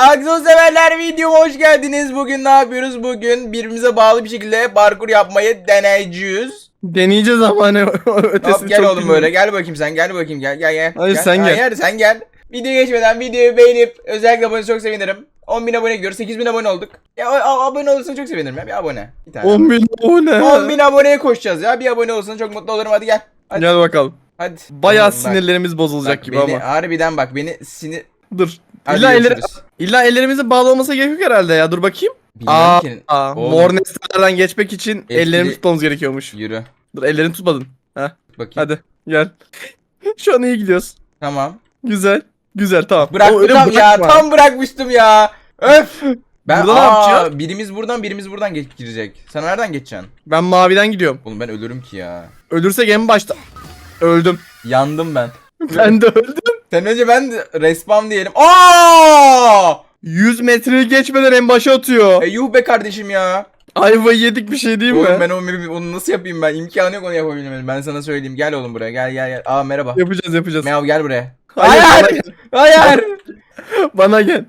Akson severler videoma hoş geldiniz. Bugün ne yapıyoruz? Bugün birbirimize bağlı bir şekilde parkur yapmayı deneyeceğiz. Deneyeceğiz ama hani ötesi Hop gel çok oğlum böyle gel bakayım sen gel bakayım gel gel gel. Hayır, Gel. sen gel. Hayır sen gel. Video geçmeden videoyu beğenip özellikle abone çok sevinirim. 10.000 abone gidiyoruz 8.000 abone olduk. Ya abone olursan çok sevinirim ya bir abone. Bir tane. 10 bin o ne? 10.000 aboneye koşacağız ya bir abone olursan çok mutlu olurum hadi gel. Hadi. Gel bakalım. Hadi. Bayağı bak, sinirlerimiz bozulacak bak gibi beni, ama. Harbiden bak beni sinir... Dur. Hadi İlla, görüşürüz. İlla ellerimizin bağlı olması gerekiyor herhalde ya. Dur bakayım. Bilmiyorum Aa, ki. aa, Oğlum. mor nesnelerden geçmek için Etkili- ellerimizi tutmamız gerekiyormuş. Yürü. Dur ellerini tutmadın. Bakayım. hadi gel. Şu an iyi gidiyoruz. Tamam. Güzel. Güzel tamam. O öyle tam ya bırakma. tam bırakmıştım ya. Öf. Ben Burada ne aa, yapacağız? birimiz buradan birimiz buradan geç girecek. Sen nereden geçeceksin? Ben maviden gidiyorum. Oğlum ben ölürüm ki ya. Ölürsek en başta. Öldüm. Yandım ben. Ben de öldüm. Sen önce ben respawn diyelim. Aa! 100 metreyi geçmeden en başa atıyor. E yuh be kardeşim ya. Ayvayı yedik bir şey değil mi? Oğlum ben onu, onu nasıl yapayım ben? İmkanı yok onu yapabilmemin. Ben sana söyleyeyim. Gel oğlum buraya. Gel gel gel. Aa merhaba. Yapacağız yapacağız. Meow gel buraya. Hayır, Hayır. Hayır. Bana gel.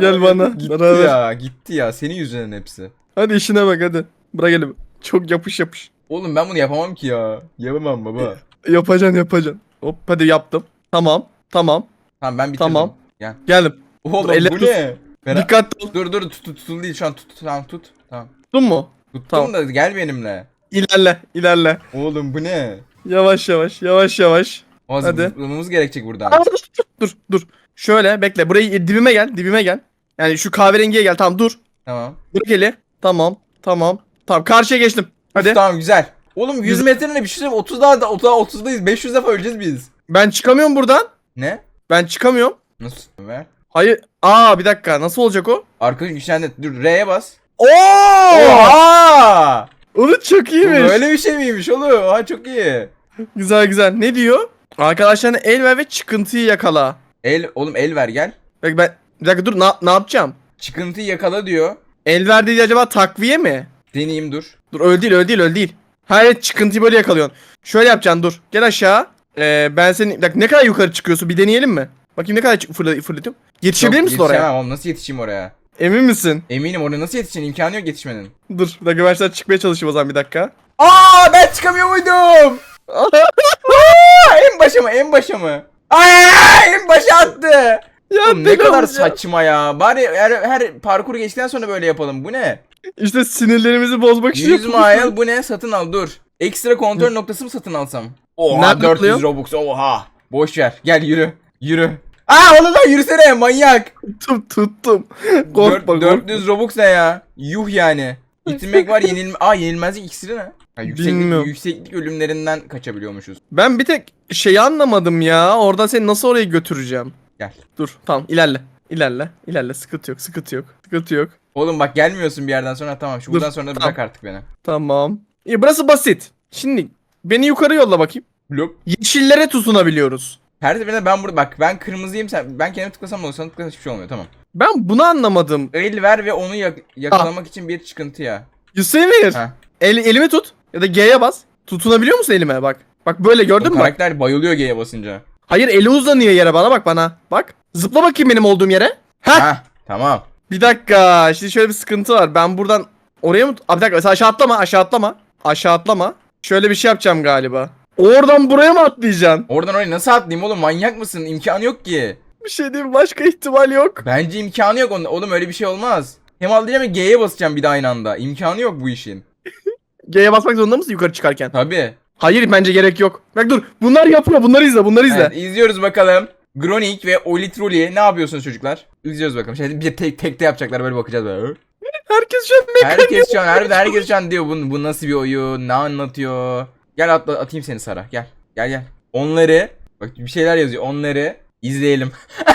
Gel bana. gitti Beraber. ya. Gitti ya. Senin yüzünden hepsi. Hadi işine bak hadi. Bırak elim. Çok yapış yapış. Oğlum ben bunu yapamam ki ya. Yapamam baba. Yapacaksın yapacaksın. Hop hadi yaptım. Tamam. Tamam. Tamam ben bitirdim. Tamam. Gel. Geldim. Oğlum Dur, elle bu tut. ne? Bera- Dikkatli ol. Dur dur tut tut tutuldu değil şu an tut tamam tut. Tamam. Tuttun mu? Tuttum Tamam. da gel benimle. İlerle. ilerle. Oğlum bu ne? Yavaş yavaş. Yavaş yavaş. O Hadi. zıplamamız gerekecek buradan. Aa, dur, dur dur. Şöyle bekle. Burayı dibime gel. Dibime gel. Yani şu kahverengiye gel. Tamam dur. Tamam. Bırak eli. Tamam. Tamam. Tamam karşıya geçtim. Hadi. Tamam güzel. Oğlum 100 metre ne bir şey söyleyeyim 30 daha da 30 30'dayız 500 defa öleceğiz biz. Ben çıkamıyorum buradan. Ne? Ben çıkamıyorum. Nasıl? Ver. Hayır. Aa bir dakika. Nasıl olacak o? Arkadaş güçlendi. Dur R'ye bas. Oo! Oha! Onu çok Bu iyiymiş. Böyle bir şey miymiş oğlum? Ha çok iyi. Güzel güzel. Ne diyor? Arkadaşlarına el ver ve çıkıntıyı yakala. El oğlum el ver gel. Bak ben bir dakika dur ne, ne yapacağım? Çıkıntıyı yakala diyor. El ver dediği acaba takviye mi? Deneyeyim dur. Dur öyle değil öyle değil öyle değil. Hayır çıkıntıyı böyle yakalıyorsun. Şöyle yapacaksın dur. Gel aşağı. Ee, ben seni... Bir dakika ne kadar yukarı çıkıyorsun bir deneyelim mi? Bakayım ne kadar çık- fırla- fırlatıyorum. Yetişebilir Yok, misin oraya? Yetişemem oğlum nasıl yetişeyim oraya? Emin misin? Eminim oraya nasıl yetişeceksin? İmkanı yok yetişmenin. Dur bir dakika ben çıkmaya çalışayım o zaman bir dakika. Aa ben çıkamıyor muydum? Aa, en başa mı? En başa mı? Aa en başa attı. ya Oğlum ne kadar olacağım. saçma ya. Bari her, her parkur geçtikten sonra böyle yapalım. Bu ne? İşte sinirlerimizi bozmak için 100 yapılmış. mile bu ne? Satın al dur. Ekstra kontrol noktası mı satın alsam? Oha Nerede 400 alıyor? Robux oha. Boş ver. Gel yürü. Yürü. Aa oğlum lan yürüsene manyak. Tuttum tuttum. Korkma korkma. 400 Robux ne ya? Yuh yani. İtilmek var yenilme. Aa yenilmezlik iksiri ne? Ha, yükseklik, Bilmiyorum. yükseklik ölümlerinden kaçabiliyormuşuz. Ben bir tek şeyi anlamadım ya. Oradan seni nasıl oraya götüreceğim? Gel. Dur tamam ilerle. İlerle. İlerle. Sıkıntı yok. Sıkıntı yok. Sıkıntı yok. Oğlum bak gelmiyorsun bir yerden sonra tamam. Şu Dur, buradan sonra da tamam. bırak artık beni. Tamam. İyi burası basit. Şimdi beni yukarı yolla bakayım. Blok. Yeşillere tutunabiliyoruz. Her seferinde ben burada bak ben kırmızıyım sen ben kendimi tıklasam olur sana tıklasam hiçbir şey olmuyor tamam. Ben bunu anlamadım. El ver ve onu yak- yakalamak için bir çıkıntı ya. Yusufemir. Ha. El, elimi tut. Ya da G'ye bas. Tutunabiliyor musun elime bak. Bak böyle gördün mü bak. karakter bayılıyor G'ye basınca. Hayır eli uzanıyor yere bana bak bana. Bak. Zıpla bakayım benim olduğum yere. Heh. Ha tamam. Bir dakika. Şimdi şöyle bir sıkıntı var. Ben buradan oraya mı? Abi bir dakika. Sen aşağı atlama. Aşağı atlama. Aşağı atlama. Şöyle bir şey yapacağım galiba. Oradan buraya mı atlayacaksın? Oradan oraya nasıl atlayayım oğlum manyak mısın? İmkanı yok ki. Bir şey diyeyim başka ihtimal yok. Bence imkanı yok. Oğlum öyle bir şey olmaz. Hem atlayacağım hem G'ye basacağım bir de aynı anda. İmkanı yok bu işin. G'ye basmak zorunda mısın yukarı çıkarken? Tabi. Hayır bence gerek yok. Bak dur. Bunlar yapıyor. Bunları izle. Bunları izle. Evet, izliyoruz bakalım. Gronik ve Olitruli ne yapıyorsunuz çocuklar? İzliyoruz bakalım. Şimdi bir tek tekte yapacaklar böyle bakacağız böyle. Herkes şu an mekanik. Herkes şu an harbiden herkes şu an diyor bu, bu nasıl bir oyun ne anlatıyor. Gel atla, atayım seni Sara gel. Gel gel. Onları bak bir şeyler yazıyor onları izleyelim.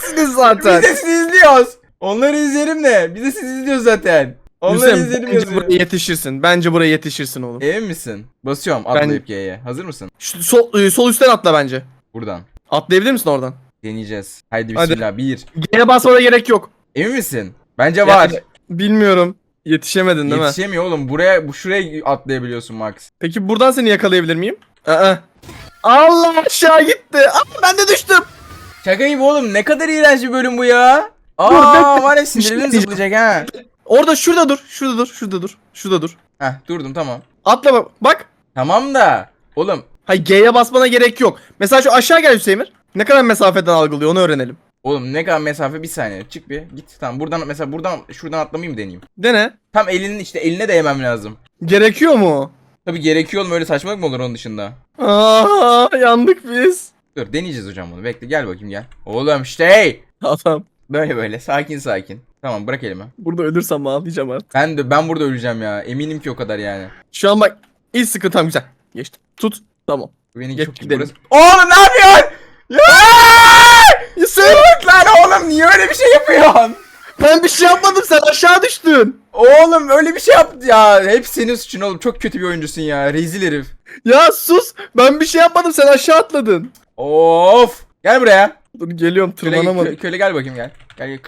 Sizsiniz zaten. Biz de sizi izliyoruz. Onları izleyelim de biz de sizi izliyoruz zaten. Onları Hüseyin izleyelim bence yazıyor. buraya yetişirsin. Bence buraya yetişirsin oğlum. Emin misin? Basıyorum atlayıp G'ye. Hazır mısın? Şu, sol, e, sol üstten atla bence. Buradan. Atlayabilir misin oradan? Deneyeceğiz. Haydi Hadi. bismillah. Bir. G'ye basmana gerek yok. Emin misin? Bence var. Yani bilmiyorum. Yetişemedin değil mi? Yetişemiyor oğlum. Buraya bu şuraya atlayabiliyorsun Max. Peki buradan seni yakalayabilir miyim? Aa. Allah aşağı gitti. Aa, ben de düştüm. Şaka gibi oğlum ne kadar iğrenç bir bölüm bu ya. Aa var ya şey diyeceğim. zıplayacak ha. Orada şurada dur. Şurada dur. Şurada dur. Şurada dur. Heh durdum tamam. Atla bak. Bak. Tamam da oğlum Hayır G'ye basmana gerek yok. Mesela şu aşağı gel Hüseyin. Ne kadar mesafeden algılıyor onu öğrenelim. oğlum ne kadar mesafe bir saniye çık bir git tamam buradan mesela buradan şuradan atlamayı mı deneyeyim? Dene. Tam elinin işte eline değmem lazım. Gerekiyor mu? Tabi gerekiyor oğlum öyle saçmalık mı olur onun dışında? Aa yandık biz. Dur deneyeceğiz hocam bunu bekle gel bakayım gel. Oğlum işte hey. Adam. Böyle böyle sakin sakin. Tamam bırak elimi. Burada ölürsem ağlayacağım artık. Ben de ben burada öleceğim ya. Eminim ki o kadar yani. Şu an bak ilk sıkıntım güzel. Geçti. Tut. Tamam. Beni Geç çok gidelim. burası. Oğlum ne yapıyorsun? Ya! Hüseyin Lan oğlum niye öyle bir şey yapıyorsun? ben bir şey yapmadım sen aşağı düştün. Oğlum öyle bir şey yaptı ya. Hep senin suçun oğlum. Çok kötü bir oyuncusun ya. Rezil herif. Ya sus. Ben bir şey yapmadım sen aşağı atladın. Of. Gel buraya. Dur geliyorum Köle, tırmanamadım. kö- köle gel bakayım gel. Gel gel.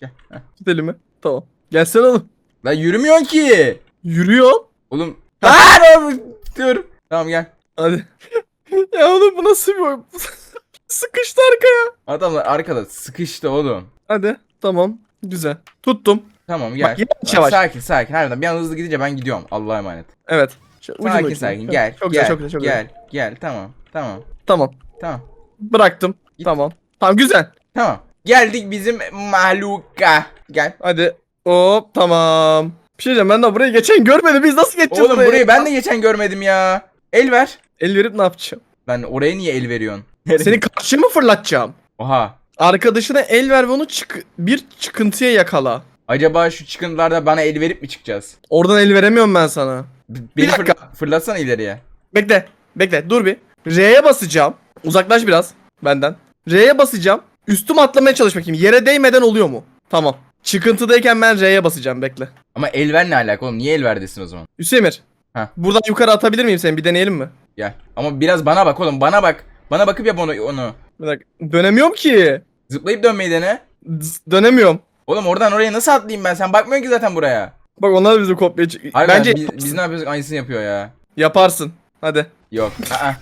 Gel. Heh. Tut elimi. Tamam. Gelsene oğlum. Lan yürümüyorsun ki. Yürüyor. Oğlum. Dur. Tamam gel. Hadi. ya oğlum bu nasıl bir oyun? Sıkıştı arkaya. Adamlar arkada sıkıştı oğlum. Hadi. Tamam. Güzel. Tuttum. Tamam gel. Bak, yavaş yavaş. Sakin sakin. Harbiden bir an hızlı gidince ben gidiyorum. Allah'a emanet. Evet. Ucunu Sakin ucunu. sakin. Çok- Gel. Çok gel. güzel çok güzel çok gel. güzel. Gel. Tamam. Tamam. Tamam. Tamam. Bıraktım. Git. Tamam. Tamam güzel. Tamam. Geldik bizim mahluka. Gel. Hadi. Hop tamam. Bir şey diyeceğim ben de burayı geçen görmedim. Biz nasıl geçeceğiz Oğlum burayı ben de geçen görmedim ya. El ver. El verip ne yapacağım? Lan oraya niye el veriyorsun? Seni karşıya mı fırlatacağım? Oha. Arkadaşına el ver ve onu çık bir çıkıntıya yakala. Acaba şu çıkıntılarda bana el verip mi çıkacağız? Oradan el veremiyorum ben sana. B- Beni dakika. fırla- fırlatsana ileriye. Bekle. Bekle. Dur bir. R'ye basacağım. Uzaklaş biraz benden. R'ye basacağım. Üstüm atlamaya çalış bakayım. Yere değmeden oluyor mu? Tamam. Çıkıntıdayken ben R'ye basacağım. Bekle. Ama el ver ne alaka oğlum? Niye el ver desin o zaman? Hüsemir. Heh. Buradan yukarı atabilir miyim seni? Bir deneyelim mi? Gel. Ama biraz bana bak oğlum bana bak. Bana bakıp yap onu. onu. Bir dakika. Dönemiyorum ki. Zıplayıp dönmeyi dene. Z- dönemiyorum. Oğlum oradan oraya nasıl atlayayım ben? Sen bakmıyorsun ki zaten buraya. Bak onlar da bizi kopya. Harbiden Bence biz, biz ne yapıyoruz? Aynısını yapıyor ya. yaparsın. Hadi. Yok. Aa.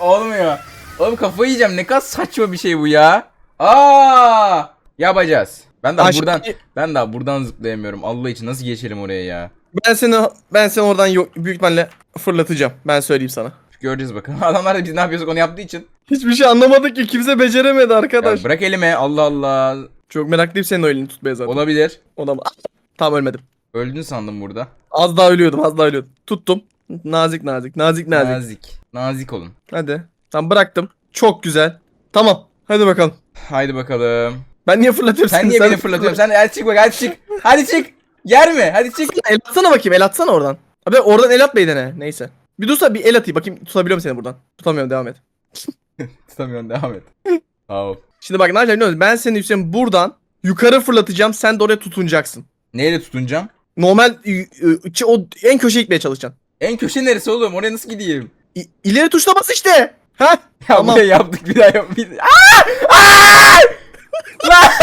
Olmuyor. Oğlum kafayı yiyeceğim. Ne kadar saçma bir şey bu ya. Aa! Yapacağız. Ben daha Aşağı- buradan ben daha buradan zıplayamıyorum. Allah için nasıl geçelim oraya ya? Ben seni ben seni oradan yok büyük ihtimalle fırlatacağım. Ben söyleyeyim sana. Göreceğiz bakalım. Adamlar da biz ne yapıyorsak onu yaptığı için. Hiçbir şey anlamadık ki kimse beceremedi Ya arkadaş. bırak elime. Allah Allah. Çok meraklıyım senin o elini tutmaya zaten. Olabilir. Ona Tamam ölmedim. Öldün sandım burada. Az daha ölüyordum az daha ölüyordum. Tuttum. Nazik nazik nazik nazik. Nazik. Nazik olun. Hadi. Tamam bıraktım. Çok güzel. Tamam. Hadi bakalım. Haydi bakalım. Ben niye fırlatıyorum Sen seni? niye beni fırlatıyorsun? Sen hadi çık bak hadi çık. Hadi çık. Yer mi? Hadi çık. El atsana bakayım el atsana oradan. Abi oradan el atmayı dene. Neyse. Bir dursa bir el atayım bakayım tutabiliyor musun seni buradan? Tutamıyorum devam et. Tutamıyorsun devam et. Sağ ol. Şimdi bak ne yapacağım biliyor musun? Ben seni Hüseyin buradan yukarı fırlatacağım. Sen de oraya tutunacaksın. Neyle tutunacağım? Normal ı, ı, ı, o en köşeye gitmeye çalışacaksın. En köşe neresi oğlum? Oraya nasıl gideyim? İ, ileri tuşla bas işte. Ha? Ya Tamam. buraya yaptık bir daha yap. Bir... Aa!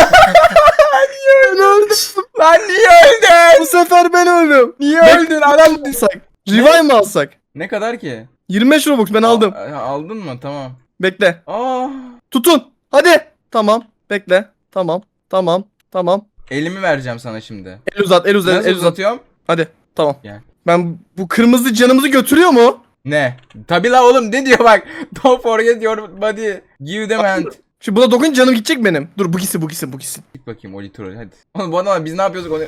Ben öldüm. Lan niye öldün? Bu sefer ben öldüm. Niye Bek- öldün adam? Alsak. Revive mi alsak? Ne kadar ki? 25 Robux ben aldım. Aa, aldın mı? Tamam. Bekle. Aa! Tutun. Hadi. Tamam. Bekle. Tamam. Tamam. Tamam. Elimi vereceğim sana şimdi. El uzat. El uzat. Nasıl El uzat. uzatıyorum? Hadi. Tamam. Gel. Ben bu kırmızı canımızı götürüyor mu? Ne? Tabi la oğlum ne diyor bak. Don't forget your body. Give them hand. Şimdi buna dokun canım gidecek benim. Dur bu gitsin bu gitsin bu gitsin. Git bakayım Oli Troll hadi. Oğlum bu adamlar biz ne yapıyoruz onu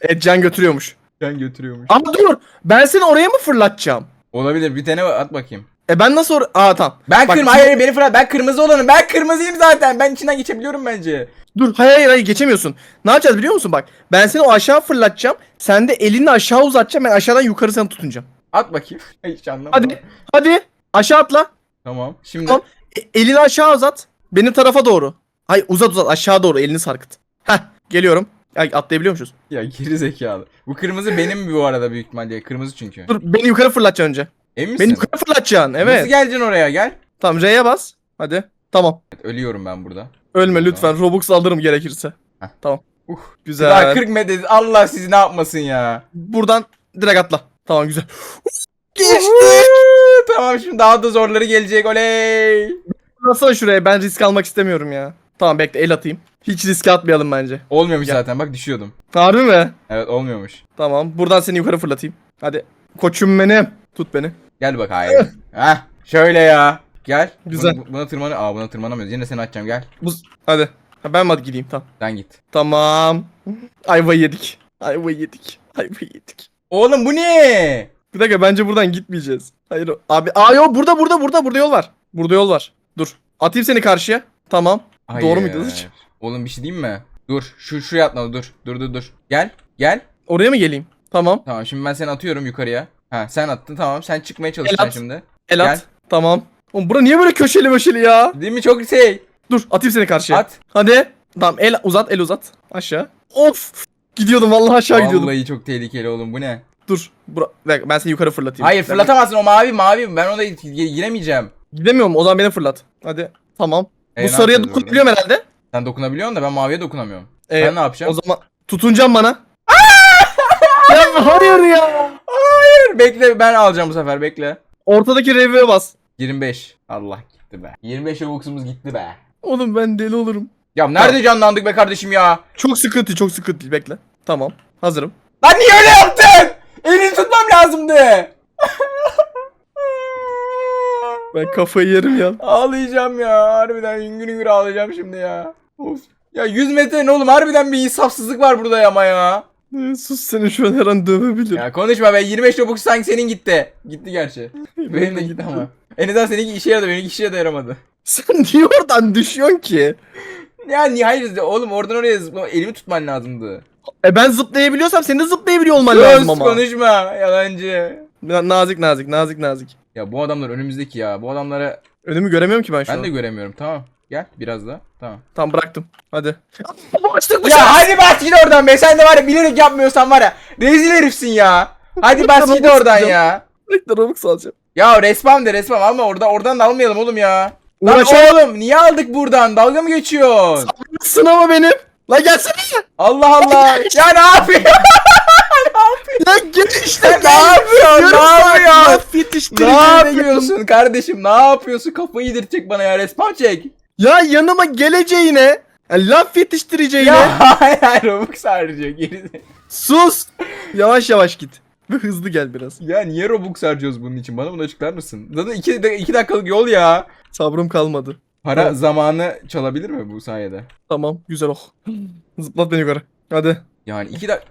Evet can götürüyormuş. can götürüyormuş. Ama dur. Ben seni oraya mı fırlatacağım? Olabilir bir tane at bakayım. E ben nasıl or- Aa tamam. Ben Bak, kırmızı hayır hayır, beni fırlat ben kırmızı olanım ben kırmızıyım zaten ben içinden geçebiliyorum bence. Dur hayır hayır hayır geçemiyorsun. Ne yapacağız biliyor musun bak. Ben seni o aşağı fırlatacağım. Sen de elini aşağı uzatacaksın. Ben aşağıdan yukarı seni tutunacağım. At bakayım. Hiç anlamadım. Hadi. Hadi. Aşağı atla. Tamam. Şimdi Tamam. E- elini aşağı uzat. Benim tarafa doğru. Hayır uzat uzat aşağı doğru elini sarkıt. Heh geliyorum. Ay, atlayabiliyor musunuz? ya geri zekalı. Bu kırmızı benim bu arada büyük ihtimalle. Kırmızı çünkü. Dur beni yukarı fırlatacaksın önce. Emin misin? Beni yukarı fırlatacaksın Nasıl evet. geleceksin oraya gel. Tamam R'ye bas. Hadi. Tamam. Evet, ölüyorum ben burada. Ölme lütfen. Robux alırım gerekirse. Heh. Tamam. Uh. Güzel. Daha 40 metre Allah sizi ne yapmasın ya. Buradan direkt atla. Tamam güzel. Geçti. tamam şimdi daha da zorları gelecek oley. Nasıl şuraya ben risk almak istemiyorum ya. Tamam bekle el atayım. Hiç riske atmayalım bence. Olmuyormuş Ya. zaten bak düşüyordum. Harbi mi? Evet olmuyormuş. Tamam. Buradan seni yukarı fırlatayım. Hadi. Koçum benim. Tut beni. Gel bak hayır. Heh şöyle ya. Gel. Güzel. Buna, buna tırmanı. Aa buna tırmanamıyoruz. Yine seni atacağım gel. Bu... Hadi. Ha, ben mi hadi gideyim tamam. Sen git. Tamam. Ayvayı yedik. Ayvayı yedik. Ayvayı yedik. Oğlum bu ne? Bir dakika bence buradan gitmeyeceğiz. Hayır o- abi. Aa yok burada burada burada burada yol var. Burada yol var. Dur. Atayım seni karşıya. Tamam. Doğru muydu hiç? Hayır. Oğlum bir şey diyeyim mi? Dur. Şu şuraya atma dur. Dur dur dur. Gel. Gel. Oraya mı geleyim? Tamam. Tamam şimdi ben seni atıyorum yukarıya. Ha sen attın tamam. Sen çıkmaya El çalışacaksın at. şimdi. El Gel. at. Tamam. Oğlum bura niye böyle köşeli möşeli ya? Değil mi çok şey? Dur atayım seni karşıya. At. Hadi. Tamam el uzat el uzat. Aşağı. Of. Gidiyordum vallahi aşağı gidiyordum. Vallahi çok tehlikeli oğlum bu ne? Dur. Bura... Ben seni yukarı fırlatayım. Hayır fırlatamazsın o mavi mavi. Ben ona gi- giremeyeceğim. Gidemiyorum o zaman beni fırlat. Hadi. Tamam. E, Bu sarıya dokunabiliyorum herhalde. Sen dokunabiliyorsun da ben maviye dokunamıyorum. Ee, ben ne yapacağım? O zaman tutunacağım bana. ya hayır ya. Hayır bekle ben alacağım bu sefer bekle. Ortadaki review'e bas. 25. Allah gitti be. 25 Robux'umuz gitti be. Oğlum ben deli olurum. Ya nerede canlandık be kardeşim ya? Çok sıkıntı çok sıkıntı bekle. Tamam. Hazırım. Lan niye öyle yaptın? Elini tutmam lazımdı. Ben kafayı yerim ya. Ağlayacağım ya. Harbiden hüngür hüngür ağlayacağım şimdi ya. Of. Ya 100 metre ne oğlum? Harbiden bir insafsızlık var burada ya ama ya. Ee, Sus seni şu an her an dövebilir. Ya konuşma be. 25 Robux sanki senin gitti. Gitti gerçi. Benim de gitti ama. En azından seninki işe yaradı. Benimki işe de yaramadı. Sen niye oradan düşüyorsun ki? Ya niye hayır oğlum oradan oraya zıplama elimi tutman lazımdı. E ben zıplayabiliyorsam senin de zıplayabiliyor olman Sus lazım ama. konuşma yalancı. Na- Nazik nazik nazik nazik. Ya bu adamlar önümüzdeki ya. Bu adamları Önümü göremiyorum ki ben şu ben an. de göremiyorum. Tamam. Gel biraz daha. Tamam. Tamam bıraktım. Hadi. Açtık Ya hadi bas git oradan be. Sen de var ya bilerek yapmıyorsan var ya. Rezil herifsin ya. Hadi bas git oradan ya. Bekle Robux alacağım. Ya respawn de respawn alma orada oradan da almayalım oğlum ya. Lan Uğraşamam. oğlum niye aldık buradan? Dalga mı geçiyorsun? Sınava benim. La gelsene. Allah Allah. ya ne yapıyorsun? Ya gel işte. Sen ne yapıyorsun? Ne yapıyorsun? Ne yapıyorsun kardeşim? Ne yapıyorsun? Kafayı yedirtecek bana ya. Respawn çek. Ya yanıma geleceğine. Ya, laf yetiştireceğine. Ya hayır Robux harcıyor geri. Sus. Yavaş yavaş git. Ve hızlı gel biraz. Ya niye Robux harcıyoruz bunun için? Bana bunu açıklar mısın? Zaten 2 iki dakikalık yol ya. Sabrım kalmadı. Para Evet. zamanı çalabilir mi bu sayede? Tamam güzel oh. Zıplat beni yukarı. Hadi. Yani 2 dakika...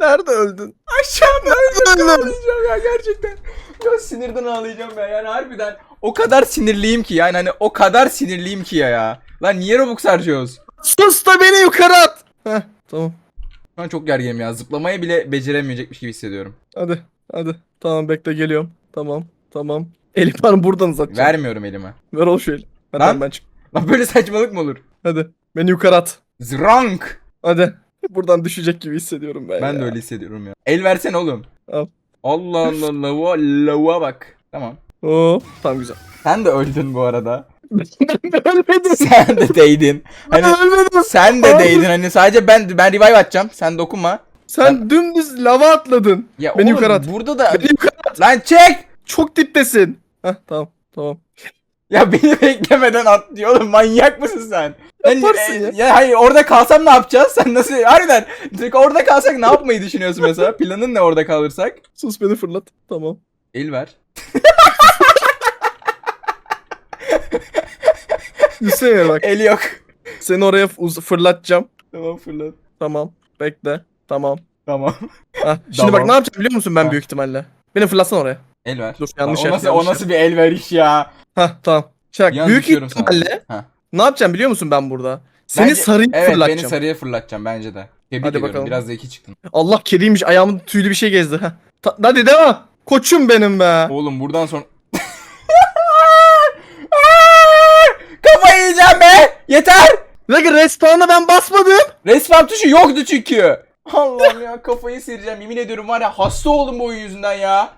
Nerede öldün? Aşağıda Öldüm. ağlayacağım ya gerçekten. Ya sinirden ağlayacağım ya. Yani harbiden o kadar sinirliyim ki yani hani o kadar sinirliyim ki ya ya. Lan niye Robux harcıyoruz? Sus da beni yukarı at. Heh tamam. Şu an çok gerginim ya. Zıplamayı bile beceremeyecekmiş gibi hissediyorum. Hadi. Hadi. Tamam bekle geliyorum. Tamam. Tamam. Elif Hanım buradan uzatacağım. Ver. Vermiyorum elime. Ver ol şu eli. Lan. tamam, ben çık. Lan böyle saçmalık mı olur? Hadi. Beni yukarı at. Zrank. Hadi. Buradan düşecek gibi hissediyorum ben Ben ya. de öyle hissediyorum ya. El versene oğlum. Al. Allah Allah lava lava bak. Tamam. Oo, tamam güzel. Sen de öldün bu arada. ben ölmedim. Sen de değdin. Ben Hani ölmedim. sen de değdin hani sadece ben ben revive atacağım. Sen dokunma. Sen dümdüz lava atladın. Ya Beni oğlum, yukarı at. Burada da Beni yukarı at. lan çek. Çok diptesin. Heh tamam. Tamam. Ya beni beklemeden at diyor oğlum manyak mısın sen? Yaparsın e, ya. ya hayır orada kalsam ne yapacağız? Sen nasıl harbiden orada kalsak ne yapmayı düşünüyorsun mesela? Planın ne orada kalırsak? Sus beni fırlat. Tamam. El ver. Düşsene bak. El yok. Seni oraya uz- fırlatacağım. Tamam fırlat. Tamam. Bekle. Tamam. Tamam. Hah. Şimdi Tamam. bak ne yapacağım biliyor musun ben Tamam. büyük ihtimalle? Beni fırlatsana oraya. El ver. Dur, yanlış o yer, nasıl, yanlış o nasıl bir el ver iş ya? Hah tamam. An büyük düşüyorum sana. ihtimalle ne yapacağım biliyor musun ben burada? Seni Bence- sarıyı Evet fırlatacağım. beni sarıya fırlatacağım bence de. Tebrik Hadi ediyorum. bakalım. Biraz zeki çıktın. Allah kediymiş ayağımın tüylü bir şey gezdi. Heh. Ta- hadi devam. Koçum benim be. Oğlum buradan sonra... Kafayı yiyeceğim be! Yeter! Dakika respawn'a ben basmadım. Respawn tuşu yoktu çünkü. Allah'ım ya kafayı sıyıracağım. Yemin ediyorum var ya hasta oldum bu oyun yüzünden ya.